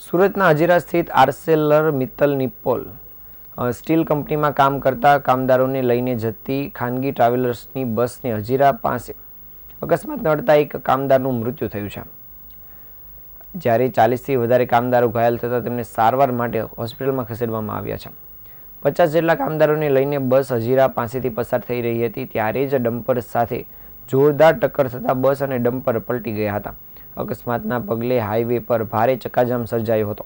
સુરતના હજીરા સ્થિત Arcelor Mittal નિપ્પોલ steel કંપનીમાં કામ કરતા કામદારોને લઈને જતી ખાનગી ટ્રાવેલર્સની બસને હજીરા પાસે અકસ્માત નડતા એક કામદારનું મૃત્યુ થયું છે. જ્યારે ચાલીસથી વધારે કામદારો ઘાયલ થતાં તેમને સારવાર માટે હોસ્પિટલમાં ખસેડવામાં આવ્યા છે. પચાસ જેટલા કામદારોને લઈને બસ હજીરા પાસેથી પસાર થઈ રહી હતી, ત્યારે જ ડમ્પર સાથે જોરદાર ટક્કર થતાં બસ અને ડમ્પર પલટી ગયા હતા. અકસ્માતના પગલે હાઈવે પર ભારે ચક્કાજામ સર્જાયો હતો.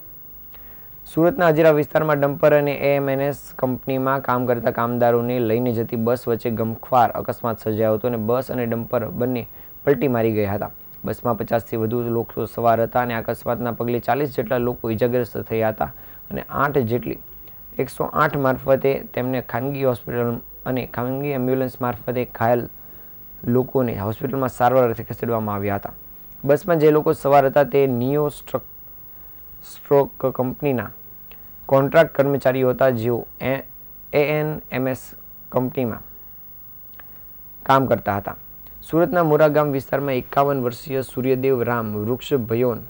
સુરતના હજીરા વિસ્તારમાં ડમ્પર અને એએમએનએસ કંપનીમાં કામ કરતા કામદારોને લઈને જતી બસ વચ્ચે ગમખ્વાર અકસ્માત સર્જાયો હતો અને બસ અને ડમ્પર બંને પલટી મારી ગયા હતા. બસમાં પચાસથી વધુ લોકો સવાર હતા અને અકસ્માતના પગલે ચાલીસ જેટલા લોકો ઇજાગ્રસ્ત થયા હતા અને આઠ જેટલી એકસો આઠ મારફતે તેમને ખાનગી હોસ્પિટલ અને ખાનગી એમ્બ્યુલન્સ મારફતે ઘાયલ લોકોને હોસ્પિટલમાં સારવાર અર્થે ખસેડવામાં આવ્યા હતા. બસમાં જે લોકો સવાર હતા તે નિયો સ્ટ્રક સ્ટ્રોક કંપનીના કોન્ટ્રાક્ટ કર્મચારીઓ હતા જેઓ એએનએમએસ કંપનીમાં કામ કરતા હતા. સુરતના મોરાગામ વિસ્તારમાં એકાવન વર્ષીય સૂર્યદેવ રામ વૃક્ષ ભયોન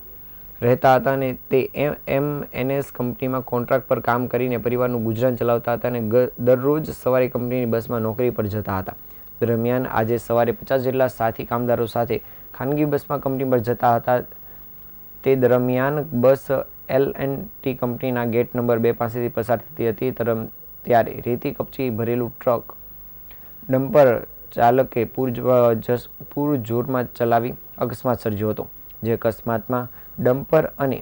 રહેતા હતા અને તે એમ એમએનએસ કંપનીમાં કોન્ટ્રાક્ટ પર કામ કરીને પરિવારનું ગુજરાન ચલાવતા હતા અને દરરોજ સવારે કંપનીની બસમાં નોકરી પર જતા હતા. દરમિયાન આજે સવારે પચાસ જેટલા સાથી કામદારો સાથે ખાનગી બસમાં કંપની પર જતા હતા. તે દરમિયાન બસ એલ એન્ડ ટી કંપનીના ગેટ નંબર બે પાસેથી પસાર થતી હતી. તરમ ત્યારે રેતી કપચી ભરેલું ટ્રક ડમ્પર ચાલકે પૂર જોરમાં ચલાવી અકસ્માત સર્જ્યો હતો, જે અકસ્માતમાં ડમ્પર અને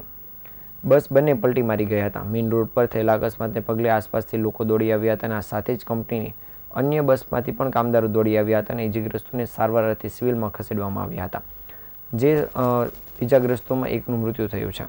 બસ બંને પલટી મારી ગયા હતા. મેઇન રોડ પર થયેલા અકસ્માતને પગલે આસપાસથી લોકો દોડી આવ્યા હતા અને સાથે જ કંપનીની અન્ય બસમાંથી પણ કામદારો દોડી આવ્યા હતા અને ઇજાગ્રસ્તોને સારવાર અર્થે સિવિલમાં ખસેડવામાં આવ્યા હતા. જે ઇજાગ્રસ્તોમાં એકનું મૃત્યુ થયું છે.